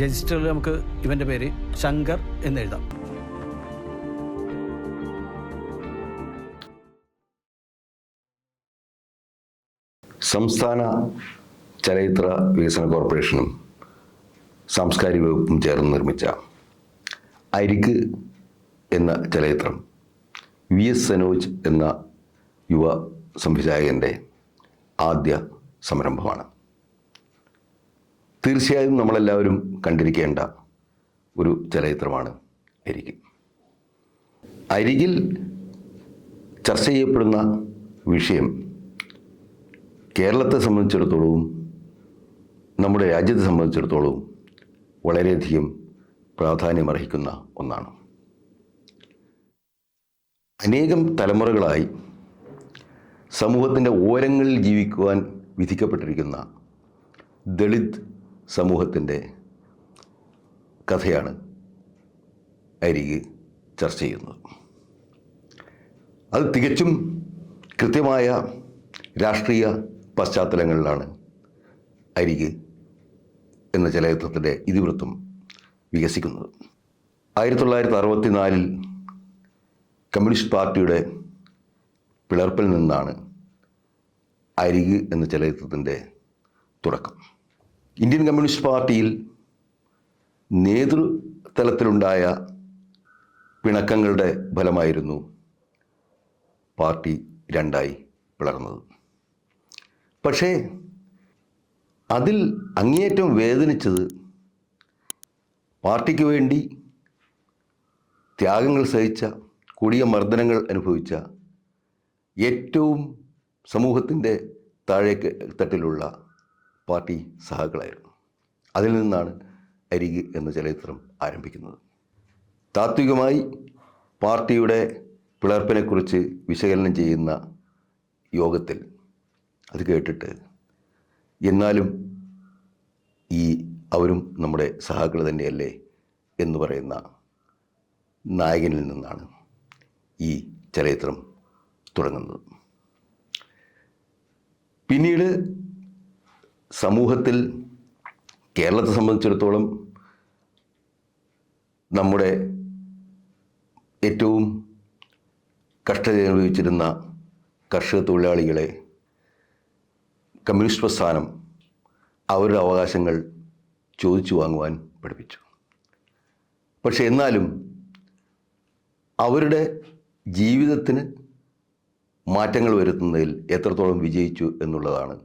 രജിസ്റ്ററിൽ നമുക്ക് ഇവന്റെ പേര് ശങ്കർ എന്ന് എഴുതാം സംസ്ഥാന ചലച്ചിത്ര വികസന കോർപ്പറേഷനും സാംസ്കാരിക വകുപ്പും ചേർന്ന് നിർമ്മിച്ച അരിക്ക് എന്ന ചലച്ചിത്രം വി എസ് സനോജ് എന്ന യുവ സംവിധായകന്റെ ആദ്യ സംരംഭമാണ്. തീർച്ചയായും നമ്മളെല്ലാവരും കണ്ടിരിക്കേണ്ട ഒരു ചലച്ചിത്രമാണ് അരികിൽ. അരികിൽ ചർച്ച ചെയ്യപ്പെടുന്ന വിഷയം കേരളത്തെ സംബന്ധിച്ചിടത്തോളവും നമ്മുടെ രാജ്യത്തെ സംബന്ധിച്ചിടത്തോളവും വളരെയധികം പ്രാധാന്യമർഹിക്കുന്ന ഒന്നാണ്. അനേകം തലമുറകളായി സമൂഹത്തിന്റെ ഓരങ്ങളിൽ ജീവിക്കുവാൻ വിധിക്കപ്പെട്ടിരിക്കുന്ന ദളിത് സമൂഹത്തിന്റെ കഥയാണ് അരിക് ചർച്ച ചെയ്യുന്നത്. അത് തികച്ചും കൃത്യമായ രാഷ്ട്രീയ പശ്ചാത്തലങ്ങളിലാണ് അരിക് എന്ന ചലച്ചിത്രത്തിന്റെ ഇതിവൃത്തം വികസിക്കുന്നത്. ആയിരത്തി തൊള്ളായിരത്തി അറുപത്തി നാലിൽ കമ്മ്യൂണിസ്റ്റ് പാർട്ടിയുടെ പിളർപ്പിൽ നിന്നാണ് അരിക് എന്ന ചലച്ചിത്രത്തിന്റെ തുടക്കം. ഇന്ത്യൻ കമ്മ്യൂണിസ്റ്റ് പാർട്ടിയിൽ നേതൃതലത്തിലുണ്ടായ പിണക്കങ്ങളുടെ ഫലമായിരുന്നു പാർട്ടി രണ്ടായി പിളർന്നത്. പക്ഷേ അതിൽ അങ്ങേയറ്റം വേദനിച്ചത് പാർട്ടിക്ക് വേണ്ടി ത്യാഗങ്ങൾ സഹിച്ച കൊടിയ മർദ്ദനങ്ങൾ അനുഭവിച്ച ഏറ്റവും സമൂഹത്തിന്റെ താഴേക്ക് തട്ടിലുള്ള പാർട്ടി സഹാക്കളായിരുന്നു അതിൽ നിന്നാണ് അരിക് എന്ന ചലച്ചിത്രം ആരംഭിക്കുന്നത്. താത്വികമായി പാർട്ടിയുടെ പിളർപ്പിനെക്കുറിച്ച് വിശകലനം ചെയ്യുന്ന യോഗത്തിൽ അത് കേട്ടിട്ട് എന്നാലും ഈ അവരും നമ്മുടെ സഹാക്കൾ തന്നെയല്ലേ എന്ന് പറയുന്ന നായകനിൽ നിന്നാണ് ഈ ചലച്ചിത്രം തുടങ്ങുന്നത്. പിന്നീട് സമൂഹത്തിൽ കേരളത്തെ സംബന്ധിച്ചിടത്തോളം നമ്മുടെ ഏറ്റവും കഷ്ടത അനുഭവിച്ചിരുന്ന കർഷക തൊഴിലാളികളെ കമ്മ്യൂണിസ്റ്റ് പ്രസ്ഥാനം അവരുടെ അവകാശങ്ങൾ ചോദിച്ചു വാങ്ങുവാൻ പഠിപ്പിച്ചു. പക്ഷെ എന്നാലും അവരുടെ ജീവിതത്തിന് മാറ്റങ്ങൾ വരുത്തുന്നതിൽ എത്രത്തോളം വിജയിച്ചു എന്നുള്ളതാണ്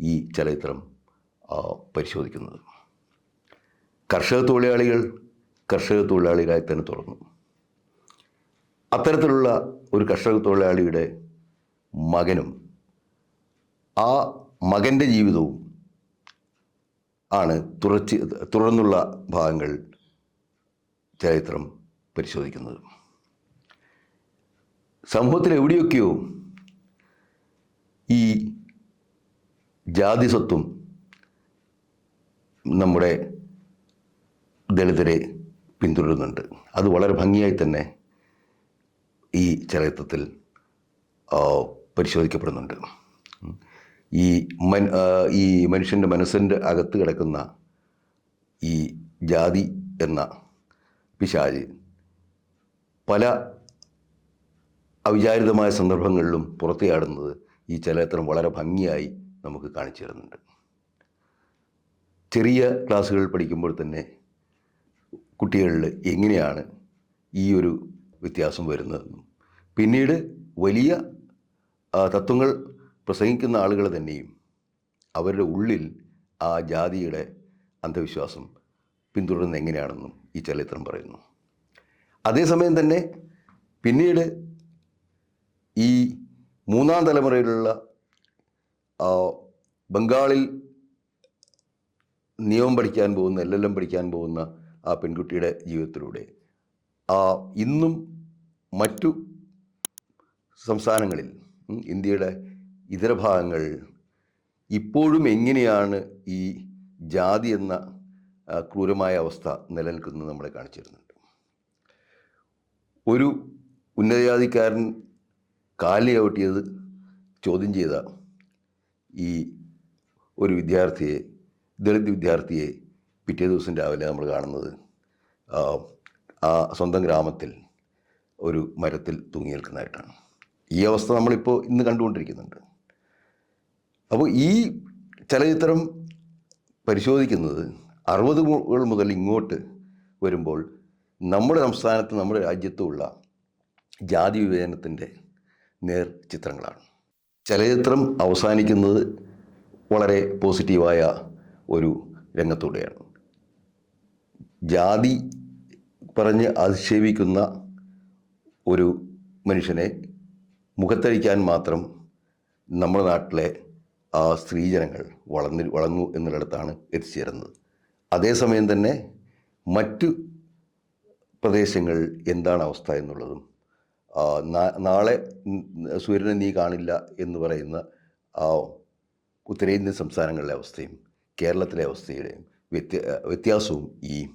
ഈ ചലച്ചിത്രം പരിശോധിക്കുന്നത്. കർഷക തൊഴിലാളികൾ കർഷക തൊഴിലാളികളായി തന്നെ തുടർന്നു അത്തരത്തിലുള്ള ഒരു കർഷക തൊഴിലാളിയുടെ മകനും ആ മകന്റെ ജീവിതവും ആണ് തുറച്ച് തുടർന്നുള്ള ഭാഗങ്ങൾ ചരിത്രം പരിശോധിക്കുന്നത്. സമൂഹത്തിൽ എവിടെയൊക്കെയോ ഈ ജാതി സ്വത്വം നമ്മുടെ ദളിതരെ പിന്തുടരുന്നുണ്ട്. അത് വളരെ ഭംഗിയായി തന്നെ ഈ ചരിത്രത്തിൽ പരിശോധിക്കപ്പെടുന്നുണ്ട്. ഈ മൻ ഈ മനുഷ്യന്റെ മനസ്സിന്റെ അകത്ത് കിടക്കുന്ന ഈ ജാതി എന്ന പിശാജ് പല അവിചാരിതമായ സന്ദർഭങ്ങളിലും പുറത്തെയാടുന്നത് ഈ ചലച്ചിത്രം വളരെ ഭംഗിയായി നമുക്ക് കാണിച്ചു തരുന്നുണ്ട്. ചെറിയ ക്ലാസ്സുകൾ പഠിക്കുമ്പോൾ തന്നെ കുട്ടികളിൽ എങ്ങനെയാണ് ഈ ഒരു വ്യത്യാസം വരുന്നതെന്നും പിന്നീട് വലിയ തത്വങ്ങൾ പ്രസംഗിക്കുന്ന ആളുകൾ തന്നെയും അവരുടെ ഉള്ളിൽ ആ ജാതിയുടെ അന്ധവിശ്വാസം പിന്തുടരുന്നത് എങ്ങനെയാണെന്നും ഈ ചലച്ചിത്രം പറയുന്നു. അതേസമയം തന്നെ പിന്നീട് ഈ മൂന്നാം തലമുറയിലുള്ള ബംഗാളിൽ നിയമം പഠിക്കാൻ പോകുന്ന എൽ എൽ എം പഠിക്കാൻ പോകുന്ന ആ പെൺകുട്ടിയുടെ ജീവിതത്തിലൂടെ. ആ ഇന്നും മറ്റു സംസ്ഥാനങ്ങളിൽ ഇന്ത്യയുടെ ഇതര ഭാഗങ്ങൾ ഇപ്പോഴും എങ്ങനെയാണ് ഈ ജാതി എന്ന ക്രൂരമായ അവസ്ഥ നിലനിൽക്കുന്നത് നമ്മളെ കാണിച്ചു തരുന്നുണ്ട് ഒരു ഉന്നതജാതിക്കാരൻ കാലിൽ ചവിട്ടിയത് ചോദ്യം ചെയ്ത ഈ ഒരു വിദ്യാർത്ഥിയെ ദളിത് വിദ്യാർത്ഥിയെ പിറ്റേ ദിവസം രാവിലെ നമ്മൾ കാണുന്നത് ആ, സ്വന്തം ഗ്രാമത്തിൽ ഒരു മരത്തിൽ തൂങ്ങി നിൽക്കുന്നതായിട്ടാണ്. ഈ അവസ്ഥ നമ്മളിപ്പോൾ ഇന്ന് കണ്ടുകൊണ്ടിരിക്കുന്നുണ്ട്. അപ്പോൾ ഈ ചലച്ചിത്രം പരിശോധിക്കുന്നത് അറുപതുകൾ മുതൽ ഇങ്ങോട്ട് വരുമ്പോൾ നമ്മുടെ സംസ്ഥാനത്ത് നമ്മുടെ രാജ്യത്തുമുള്ള ജാതി വിവേചനത്തിന്റെ നേർ ചിത്രങ്ങളാണ്. ചലച്ചിത്രം അവസാനിക്കുന്നത് വളരെ പോസിറ്റീവായ ഒരു രംഗത്തൂടെയാണ്. ജാതി പറഞ്ഞ് അധിക്ഷേപിക്കുന്ന ഒരു മനുഷ്യനെ മുഖത്തഴിക്കാൻ മാത്രം നമ്മുടെ നാട്ടിലെ ആ സ്ത്രീജനങ്ങൾ വളർന്നു വളർന്നു എന്നുള്ളിടത്താണ് എത്തിച്ചേരുന്നത്. അതേസമയം തന്നെ മറ്റു പ്രദേശങ്ങൾ എന്താണ് അവസ്ഥ എന്നുള്ളതും നാളെ സൂര്യനെ നീ കാണില്ല എന്ന് പറയുന്ന ഉത്തരേന്ത്യൻ സംസ്ഥാനങ്ങളിലെ അവസ്ഥയും കേരളത്തിലെ അവസ്ഥയുടെയും വ്യത്യ വ്യത്യാസവും ഈ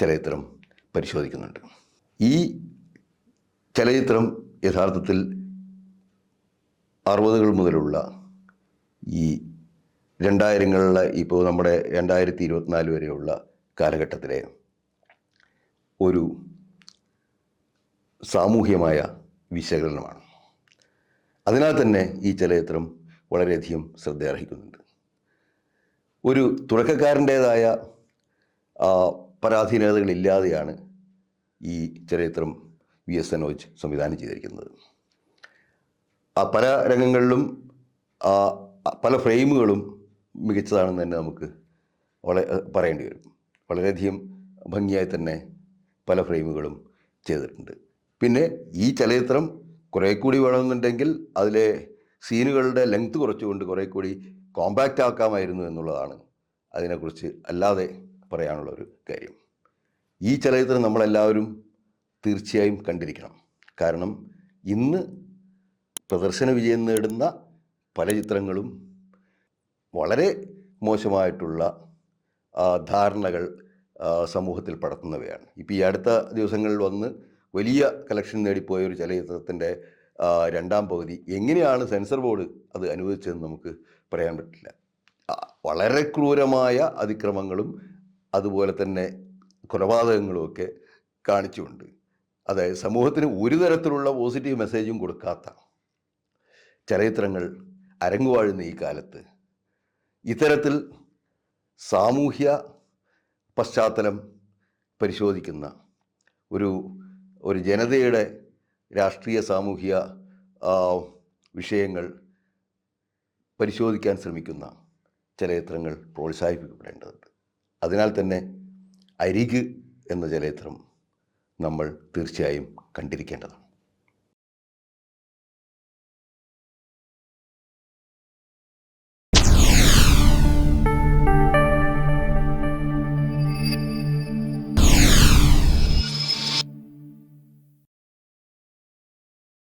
ചലച്ചിത്രം പരിശോധിക്കുന്നുണ്ട്. ഈ ചലച്ചിത്രം യഥാർത്ഥത്തിൽ അറുപതുകൾ മുതലുള്ള ഈ രണ്ടായിരങ്ങളിലെ ഇപ്പോൾ നമ്മുടെ രണ്ടായിരത്തി ഇരുപത്തിനാല് വരെയുള്ള കാലഘട്ടത്തിലെ ഒരു സാമൂഹ്യമായ വിശകലനമാണ്. അതിനാൽ തന്നെ ഈ ചലച്ചിത്രം വളരെയധികം ശ്രദ്ധ അർഹിക്കുന്നുണ്ട് ഒരു തുടക്കക്കാരന്റേതായ പരാധീനതകളില്ലാതെയാണ് ഈ ചലച്ചിത്രം വി എസ് സനോജ് സംവിധാനം ചെയ്തിരിക്കുന്നത്. ആ പല രംഗങ്ങളിലും പല ഫ്രെയിമുകളും മികച്ചതാണെന്ന് തന്നെ നമുക്ക് വളരെ പറയേണ്ടി വരും. വളരെയധികം ഭംഗിയായി തന്നെ പല ഫ്രെയിമുകളും ചെയ്തിട്ടുണ്ട്. പിന്നെ ഈ ചലച്ചിത്രം കുറേ കൂടി വേണമെന്നുണ്ടെങ്കിൽ അതിലെ സീനുകളുടെ ലെങ്ത് കുറച്ചുകൊണ്ട് കുറേ കൂടി കോമ്പാക്റ്റ് ആക്കാമായിരുന്നു എന്നുള്ളതാണ് അതിനെക്കുറിച്ച് അല്ലാതെ പറയാനുള്ള ഒരു കാര്യം. ഈ ചലച്ചിത്രം നമ്മളെല്ലാവരും തീർച്ചയായും കണ്ടിരിക്കണം. കാരണം ഇന്ന് പ്രദർശന വിജയം നേടുന്ന പല ചിത്രങ്ങളും വളരെ മോശമായിട്ടുള്ള ധാരണകൾ സമൂഹത്തിൽ പടർത്തുന്നവയാണ്. ഇപ്പോൾ ഈ അടുത്ത ദിവസങ്ങളിൽ വന്ന് വലിയ കളക്ഷൻ നേടിപ്പോയ ഒരു ചലച്ചിത്രത്തിന്റെ രണ്ടാം പകുതി എങ്ങനെയാണ് സെൻസർ ബോർഡ് അത് അനുവദിച്ചതെന്ന് നമുക്ക് പറയാൻ പറ്റില്ല. വളരെ ക്രൂരമായ അതിക്രമങ്ങളും അതുപോലെ തന്നെ കൊലപാതകങ്ങളുമൊക്കെ കാണിച്ചുകൊണ്ട് അതായത് സമൂഹത്തിന് ഒരു തരത്തിലുള്ള പോസിറ്റീവ് മെസ്സേജും കൊടുക്കാത്ത ചരിത്രങ്ങൾ അരങ്ങുവാഴുന്ന ഈ കാലത്ത് ഇത്തരത്തിൽ സാമൂഹ്യ പശ്ചാത്തലം പരിശോധിക്കുന്ന ഒരു ഒരു ജനതയുടെ രാഷ്ട്രീയ സാമൂഹ്യ വിഷയങ്ങൾ പരിശോധിക്കാൻ ശ്രമിക്കുന്ന ചലച്ചിത്രങ്ങൾ പ്രോത്സാഹിപ്പിക്കപ്പെടേണ്ടതുണ്ട്. അതിനാൽ തന്നെ അരിക് എന്ന ചലച്ചിത്രം നമ്മൾ തീർച്ചയായും കണ്ടിരിക്കേണ്ടതാണ്.